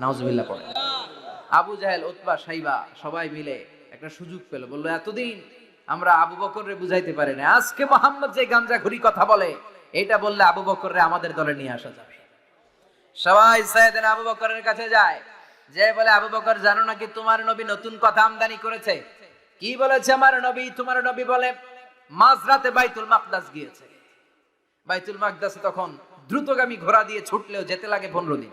নাউজুবিল্লাহ পড়ে। আবু জাহেল, উতবা, সাইবা, সবাই মিলে একটা সুযোগ পেল। বলল, এতদিন আমরা আবু বকররে বুঝাইতে পারি না আজকে মোহাম্মদ যে গাঞ্জা ঘুরি কথা বলে, এটা বললে আবু বকররে আমাদের দলে নিয়ে আসা যাবে। সবাই সাইয়েদিন আবু বকরের কাছে যায়। যে বলে, আবু বকর, জানো নাকি তোমার নবী নতুন কথা আমদানি করেছে? কি বলেছে আমার নবী? তোমার নবী বলে, মাঝরাতে বাইতুল মাকদাস গিয়েছে। বাইতুল মাকদাসে তখন দ্রুতগামী ঘোড়া দিয়ে ছুটলেও যেতে লাগে পনেরো দিন।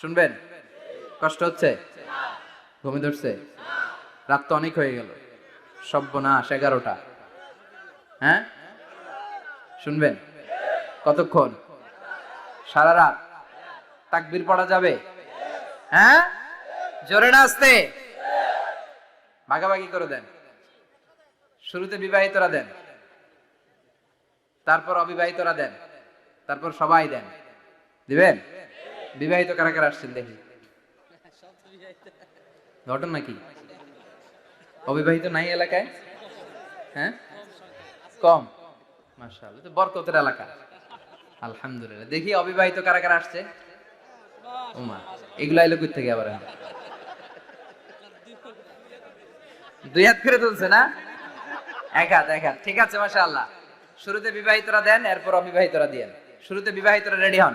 শুনবেন? কষ্ট হচ্ছে? ঘুমে ধরছে? রাত তো অনেক হয়ে গেল। সব্যনাশ এগারোটা। হ্যাঁ? শুনবেন? কতক্ষণ? সারা রাত। তাকবির পড়া যাবে? হ্যাঁ? জোরে না আসতে ভাগাভাগি করে দেন। শুরুতে বিবাহিতরা দেন। তারপর অবিবাহিতরা দেন। তারপর সবাই দেন। দিবেন? বিবাহিত কারা কারা আসছেন দেখি? ঘটনা কি? অবিবাহিত নাই এলাকায়? হ্যাঁ? কম। তো বরকতের এলাকা। আলহামদুলিল্লাহ, দেখি অবিবাহিত কারা কারা আসছে। ওমা এগুলো আইলো কই থেকে আবার দুই হাত করে তুলছে না? এক হাত এক হাত, ঠিক আছে, মাশাআল্লাহ। শুরুতে বিবাহিতরা দেন, এরপর অবিবাহিতরা দিয়েন। শুরুতে বিবাহিতরা রেডি হন।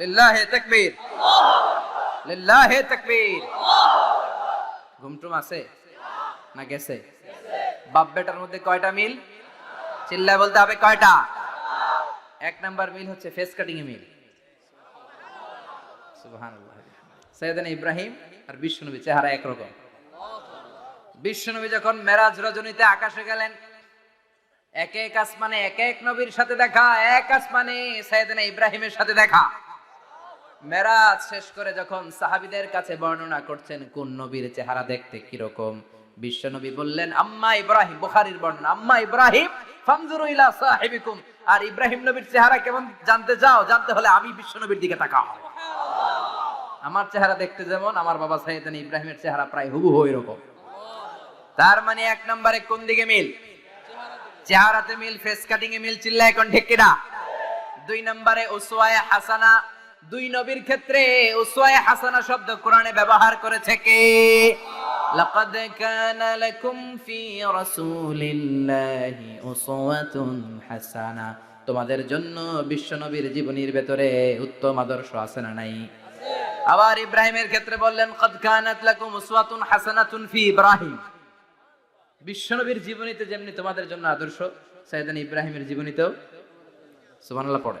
লিল্লাহে তাকবীর। লিল্লাহে তাকবীর। ঘুমটুম আছে না গেছে? বাপ বেটার মধ্যে কয়টা মিল? চিল্লায় বলতে হবে কয়টা? এক নাম্বার মিল হচ্ছে ফেস কাটিং এ মিল। সুবহানাল্লাহ। সৈয়দানা ইব্রাহিম আর বিশ্বনবী চেহারা একরকম। বিশ্বনবী যখন মেরাজ রজনীতে আকাশে গেলেন, এক এক আসমানে, এক এক নবীর সাথে দেখা, এক আসমানে সৈয়দানা ইব্রাহিমের সাথে দেখা। মেরাজ শেষ করে যখন সাহাবিদের কাছে বর্ণনা করছেন, কোন নবীর চেহারা দেখতে কীরকম? বিশ্বনবী বললেন, আম্মা ইব্রাহিম, বুখারীর বর্ণনা, আম্মা ইব্রাহিম আর ইব্রাহিম নবীর চেহারা কেমন জানতে চাও, জানতে হলে আমি বিশ্বনবীর দিকে তাকাও। আমার চেহারা দেখতে যেমন, আমার বাবা সাইয়েদান ইব্রাহিমের চেহারা প্রায় হুবহু এরকম। তার মানে এক নম্বরে কোন দিকে মিল? চেহারাতে মিল, ফেস কাটিং এ মিল চিল্লা এখন ঠিক দুই নম্বরে উসওয়ায়ে হাসানা দুই নবীর ক্ষেত্রে উসওয়ায়ে হাসানা শব্দ কোরআনে ব্যবহার করেছে কে? লাকাদ কানা লাকুম ফি রাসূলিল্লাহি উসওয়াতুন হাসানা। তোমাদের জন্য বিশ্বনবীর জীবনীর ভেতরে উত্তম আদর্শ আছে না নাই? আবার ইব্রাহিমের ক্ষেত্রে বললেন কদ কানাত লাকুম উসওয়াতুন হাসানাতুন ফি ইব্রাহিম। বিশ্বনবীর জীবনীতে যেমনি তোমাদের জন্য আদর্শ সাইয়েদান ইব্রাহিমের জীবনীতেও সুবহানাল্লাহ পড়ে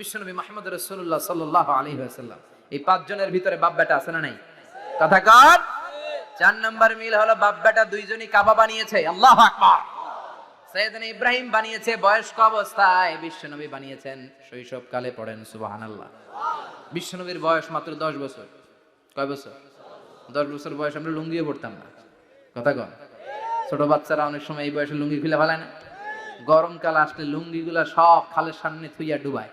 বিশ্বনবী মুহাম্মদ রসুল্লাহ সাল্লাল্লাহু আলাইহি ওয়াসাল্লাম। এই পাঁচজনের ভিতরে বাপ বেটা আছে না নাই? কথা কর চার নাম্বার মিল হলো বাপ বেটা দুইজনই কাবা বানিয়েছে। আল্লাহ আকবার। ইব্রাহিম বানিয়েছে, বয়স্ক অবস্থায় বিশ্বনবী বানিয়েছেন। শৈশবকালে পড়েন, সুবহানাল্লাহ। বিশ্বনবীর বয়স মাত্র দশ বছর। কয় বছর? দশ বছর বয়স আমরা লুঙ্গিও পড়তাম না। কথা কন। ছোট বাচ্চারা অনেক সময় এই বয়সে লুঙ্গি খুলে ফেলায় না। গরমকাল আসলে লুঙ্গিগুলা সব খালের সামনে থুইয়া ডুবায়।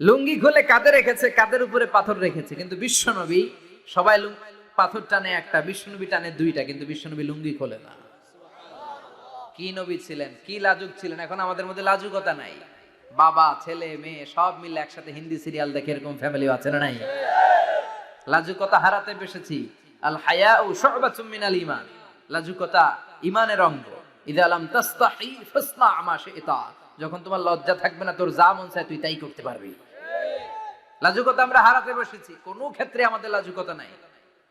লুঙ্গি খুলে কাঁধে রেখেছে, কাঁধের উপরে পাথর রেখেছে। কিন্তু বিশ্বনবী সবাই পাথর টানে একটা, বিশ্বনবী টানে দুইটা, কিন্তু বিশ্বনবী লুঙ্গি খোলে না। কি নবী ছিলেন, কি লাজুক ছিলেন? এখন আমাদের মধ্যে লাজুকতা নাই। বাবা, ছেলে, মেয়ে, সব মিলে একসাথে হিন্দি সিরিয়াল দেখে এরকম ফ্যামিলি আছে না নাই? লাজুকতা হারাতে বসেছি। আল হায়া ও শুবাতুম মিনাল ঈমান। লাজুকতা ইমানের অঙ্গ। ইদা লাম তাস্তাহি ফাসনা মা শিতা। যখন তোমার লজ্জা থাকবে না, তোর যা মন চায় তুই তাই করতে পারবি। লাজুকতা আমরা হারাতে বসেছি, কোনো ক্ষেত্রে আমাদের লাজুকতা নাই।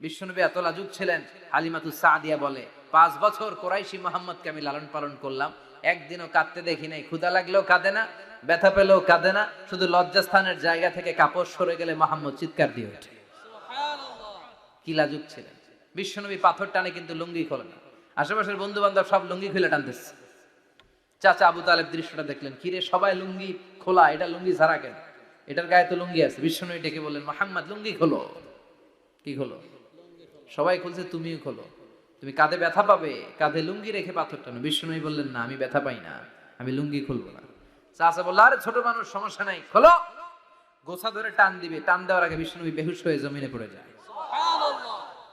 বিশ্বনবী এত লাজুক ছিলেন, হালিমাতু সাদিয়া বলে, পাঁচ বছর কোরাইশি মোহাম্মদকে আমি লালন পালন করলাম, একদিনও কাঁদতে দেখি নাই ক্ষুদা লাগলেও কাঁদে না, ব্যথা পেলেও কাঁদে না, শুধু লজ্জাস্থানের জায়গা থেকে কাপড় সরে গেলে মোহাম্মদ চিৎকার দিয়ে ওঠে। কি লাজুক ছিলেন। বিশ্বনবী পাথর টানে কিন্তু লুঙ্গি খোলে না। আশেপাশের বন্ধু বান্ধব সব লুঙ্গি খুলে টানতেছে। চাচা আবু তালেব দৃশ্যটা দেখলেন। কিরে সবাই লুঙ্গি খোলা এটা লুঙ্গি ছাড়া কেন? এটার গায়ে তো লুঙ্গি আছে। বিশ্বনবী ডেকে বললেন মোহাম্মদ লুঙ্গি খোলো। কি খোলো? সবাই খুলছে তুমিও খোলো। তুমি কাঁধে ব্যথা পাবে কাঁধে লুঙ্গি রেখে পাথর টানো বিশ্বনবী বললেন না আমি ব্যথা পাই না আমি লুঙ্গি খুলবো না। চাচা বলল আরে ছোট মানুষ সমস্যা নাই খোলো। গোছা ধরে টান দিবে। টান দেওয়ার আগে বিষ্ণুনবী বেহুশ হয়ে জমিনে পড়ে যায়।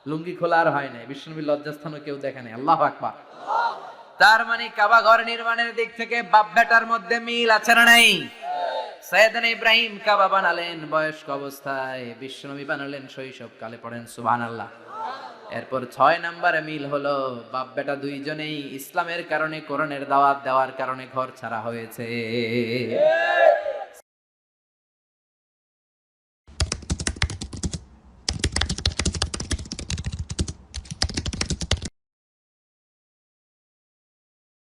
লুঙ্গি খোলা আর হয় নাই। বিষ্ণুনবীর লজ্জাস্থানও কেউ দেখে নাই। আল্লাহ আকবার। তার মানে কাবা ঘর নির্মাণের দিক থেকে বাপ বেটার মধ্যে মিল আছে না নাই? সৈয়দান ইব্রাহিম কাবা বানালেন বয়স্ক অবস্থায়, বিশ্বনবী বানালেন শৈশব কালে পড়েন, সুবহানাল্লাহ। এরপর ছয় নম্বরে মিল হলো, বাপ বেটা দুইজনেই ইসলামের কারণে কোরআনের দাওয়াত দেওয়ার কারণে ঘর ছাড়া হয়েছে।